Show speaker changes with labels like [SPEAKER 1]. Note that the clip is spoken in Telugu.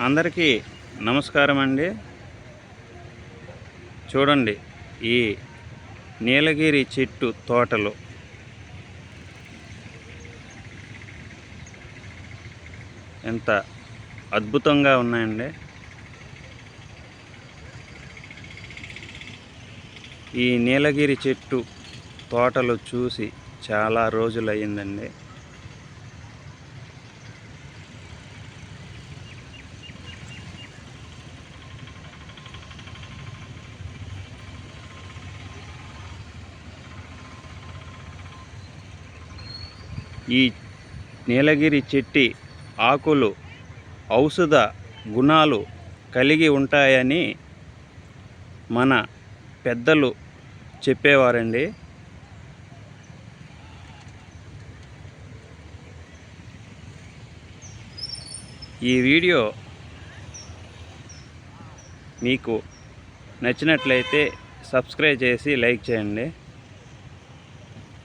[SPEAKER 1] అందరికీ నమస్కారం అండి. చూడండి ఈ నీలగిరి చెట్టు తోటలు. ఎంత అద్భుతంగా ఉన్నాయండి. ఈ నీలగిరి చెట్టు తోటలు చూసి చాలా రోజులు ఈ నీలగిరి చెట్టి ఆకులు ఔషధ గుణాలు కలిగి ఉంటాయని మన పెద్దలు చెప్పేవారండి. ఈ వీడియో మీకు నచ్చినట్లయితే సబ్స్క్రైబ్ చేసి లైక్ చేయండి.